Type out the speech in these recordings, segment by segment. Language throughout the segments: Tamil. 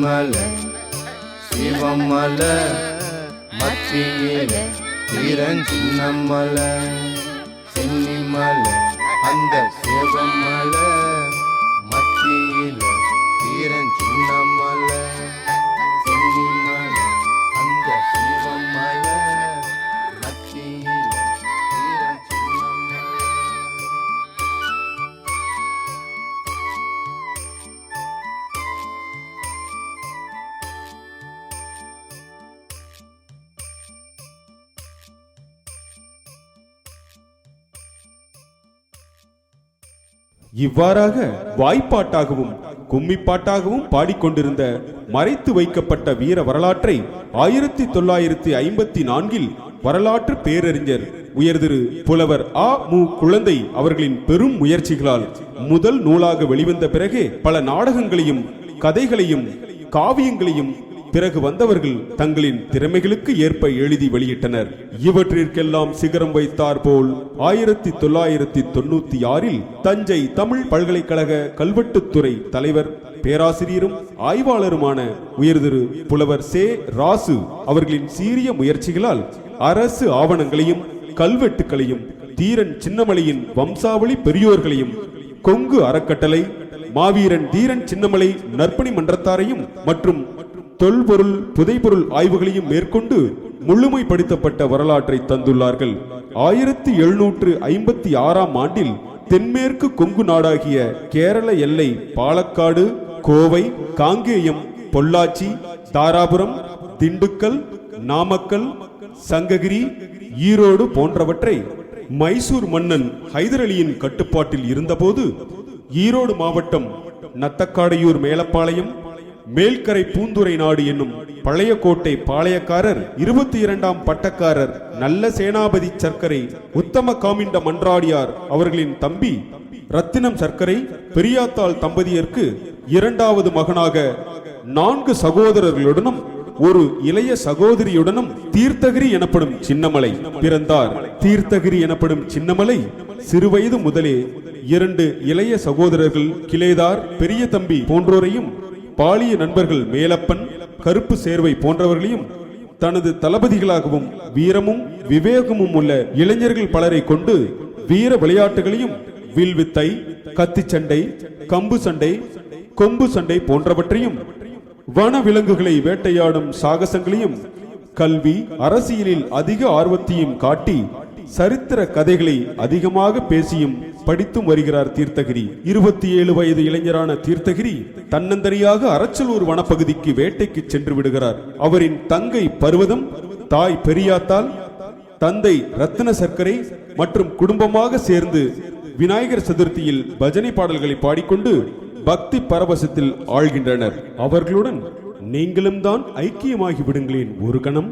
சென்னிமல சிவமல மத்தியில தீரன் சின்னமல சென்னிமல அந்த சிவமல மத்தியில இவ்வாறாக வாய்ப்பாட்டாகவும் கும்மிப்பாட்டாகவும் பாடிக்கொண்டிருந்த மறைத்து வைக்கப்பட்ட வீர வரலாற்றை ஆயிரத்தி தொள்ளாயிரத்தி ஐம்பத்தி நான்கில் வரலாற்று பேரறிஞர் உயர்திரு புலவர் ஆ மு. குழந்தை அவர்களின் பெரும் முயற்சிகளால் முதல் நூலாக வெளிவந்த பிறகே பல நாடகங்களையும் கதைகளையும் காவியங்களையும் பிறகு வந்தவர்கள் தங்களின் திறமைகளுக்கு ஏற்ப எழுதி வெளியிட்டனர். இவற்றிற்கெல்லாம் சிகரம் வைத்தார் போல் ஆயிரத்தி தொள்ளாயிரத்தி தொண்ணூத்தி ஆறில் தஞ்சை தமிழ் பல்கலைக்கழக கல்வெட்டுத்துறை தலைவர் பேராசிரியரும் ஆய்வாளருமான உயர்திரு புலவர் சே. ராசு அவர்களின் சீரிய முயற்சிகளால் அரசு ஆவணங்களையும் கல்வெட்டுக்களையும் தீரன் சின்னமலையின் வம்சாவளி பெரியோர்களையும் கொங்கு அறக்கட்டளை மாவீரன் தீரன் சின்னமலை நற்பணி மன்றத்தாரையும் மற்றும் தொல்பொருள் புதைபொருள் ஆய்வுகளையும் மேற்கொண்டு முழுமைப்படுத்தப்பட்ட வரலாற்றை தந்துள்ளார்கள். ஆயிரத்தி எழுநூற்று ஐம்பத்தி ஆறாம் ஆண்டில் தென்மேற்கு கொங்கு நாடாகிய கேரள எல்லை பாலக்காடு கோவை காங்கேயம் பொள்ளாச்சி தாராபுரம் திண்டுக்கல் நாமக்கல் சங்ககிரி ஈரோடு போன்றவற்றை மைசூர் மன்னன் ஹைதர் அலியின் கட்டுப்பாட்டில் இருந்தபோது ஈரோடு மாவட்டம் நத்தக்காடையூர் மேலப்பாளையம் மேல்கரை பூந்துரை நாடு என்னும் பழைய கோட்டை பாளையக்காரர் இருபத்தி இரண்டாம் பட்டக்காரர் நல்ல சேனாபதி சர்க்கரை உத்தம காமிண்ட மன்றாடியார் அவர்களின் தம்பி ரத்தினம் சர்க்கரை பெரியாத்தாள் தம்பதியருக்கு இரண்டாவது மகனாக நான்கு சகோதரர்களுடனும் ஒரு இளைய சகோதரியுடனும் தீர்த்தகிரி எனப்படும் சின்னமலை பிறந்தார். தீர்த்தகிரி எனப்படும் சின்னமலை சிறுவயது முதலே இரண்டு இளைய சகோதரர்கள் கிளேதார் பெரிய தம்பி போன்றோரையும் பாலிய நண்பர்கள் மேலப்பன் கருப்பு சேர்வை போன்றவர்களையும் தனது தளபதிகளாகவும் வீரமும் விவேகமும் உள்ள இளைஞர்கள் பலரை கொண்டு வீர விளையாட்டுகளையும் வில்வித்தை கத்திச்சண்டை கம்பு சண்டை கொம்பு சண்டை போன்றவற்றையும் வன விலங்குகளை வேட்டையாடும் சாகசங்களையும் கல்வி அரசியலில் அதிக ஆர்வத்தையும் காட்டி சரித்திர கதைகளை அதிகமாக பேசியும் படித்தும் வருகிறார் தீர்த்தகிரி. இருபத்தி ஏழு வயது இளைஞரான தீர்த்தகிரி தன்னந்தனியாக அரச்சலூர் வனப்பகுதிக்கு வேட்டைக்கு சென்று விடுகிறார். அவரின் தங்கை பர்வதம் தாய் பெரியாத்தால் தந்தை ரத்தின சர்க்கரை மற்றும் குடும்பமாக சேர்ந்து விநாயகர் சதுர்த்தியில் பஜனை பாடல்களை பாடிக்கொண்டு பக்தி பரவசத்தில் ஆழ்கின்றனர். அவர்களுடன் நீங்களும் தான் ஐக்கியமாகி விடுங்களேன் ஒரு கணம்.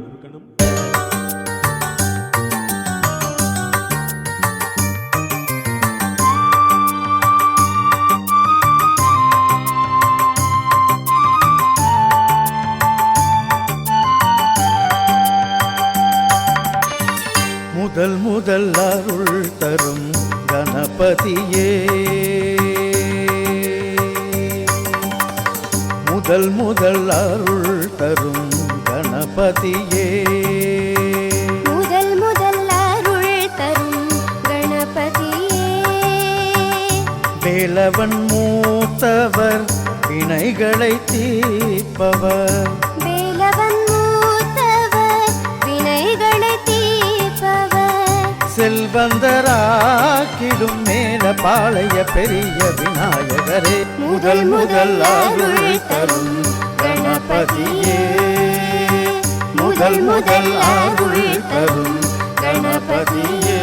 முதல் முதல் அருள் தரும் கணபதியே. முதல் முதல் அருள் தரும் கணபதியே. முதல் முதல் அருள் தரும் கணபதியே. வேலவன் மூத்தவர் வினைகளை தீர்ப்பவர். செல்வந்தராக்கிடும் மேல பாளைய பெரிய விநாயகரே முதல் முதல் அருள் தரும் கணபதியே. முதல் முதல் அருள் தரும் கணபதியே.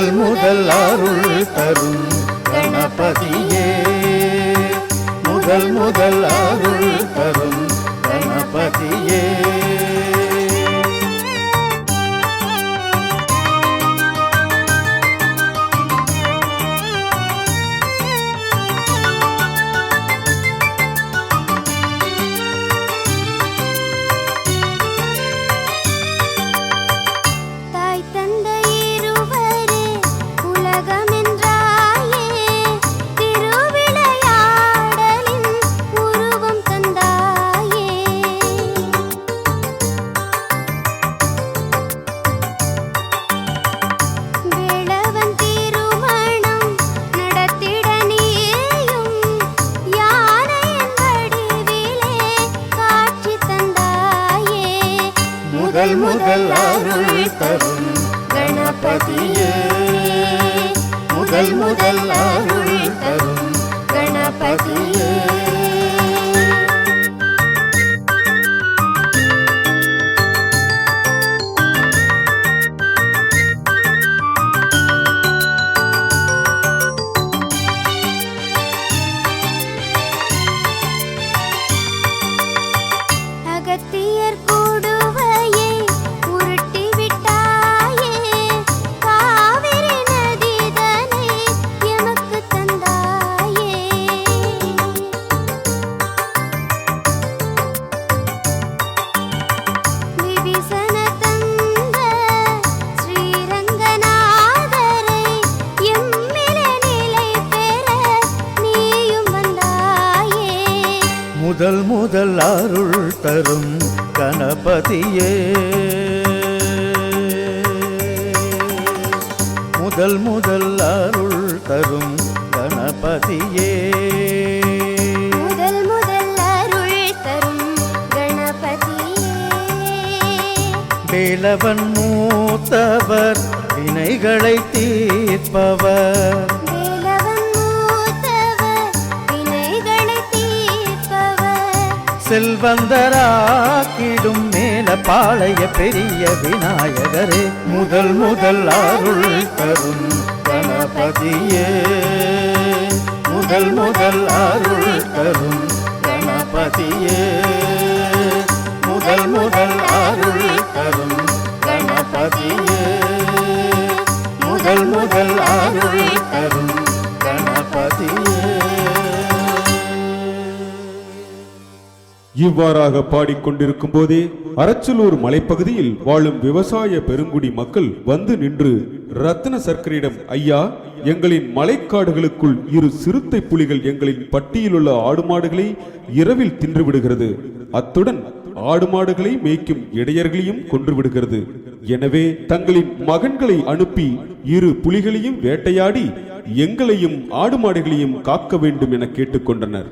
முதல் முதல் அருள் தரும் கணபதியே. முதல் முதல் அருள் தரும் கணபதியே. அருள் தரும். கணபதியே. முதல் முதல் அருள் தரும் கணபதியே. முதல் முதல் அருள் தரும் கணபதியே. முதல் முதல் அருள் தரும் கணபதியே. வேலவன் மூத்தவர் வினைகளை தீர்ப்பவர். செல்வந்தராக்கிடும் மேல பாளைய பெரிய விநாயகரே. முதல் முதல் அருள் தரும் கணபதியே. முதல் முதல் அருள் தரும் கணபதியே. முதல் முதல் அருள் தரும் கணபதியே. இவ்வாறாக பாடிக்கொண்டிருக்கும் போதே அரச்சலூர் மலைப்பகுதியில் வாழும் விவசாய பெருங்குடி மக்கள் வந்து நின்று ரத்ன சர்க்கரிடம் ஐயா எங்களின் மலைக்காடுகளுக்குள் இரு சிறுத்தை புலிகள் எங்களின் பட்டியலுள்ள ஆடு மாடுகளை இரவில் தின்று விடுகிறது. அத்துடன் ஆடு மாடுகளை மேய்க்கும் இடையர்களையும் கொன்று விடுகிறது. எனவே தங்களின் மகன்களை அனுப்பி இரு புலிகளையும் வேட்டையாடி எங்களையும் ஆடு மாடுகளையும் காக்க வேண்டும் என கேட்டுக்கொண்டனர்.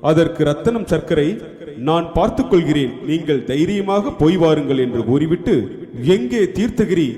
அதற்கு ரத்தனம் சர்க்கரை நான் பார்த்துக் கொள்கிறேன் நீங்கள் தைரியமாக போய் வாருங்கள் என்று கூறிவிட்டு எங்கே தீர்த்தகிரி?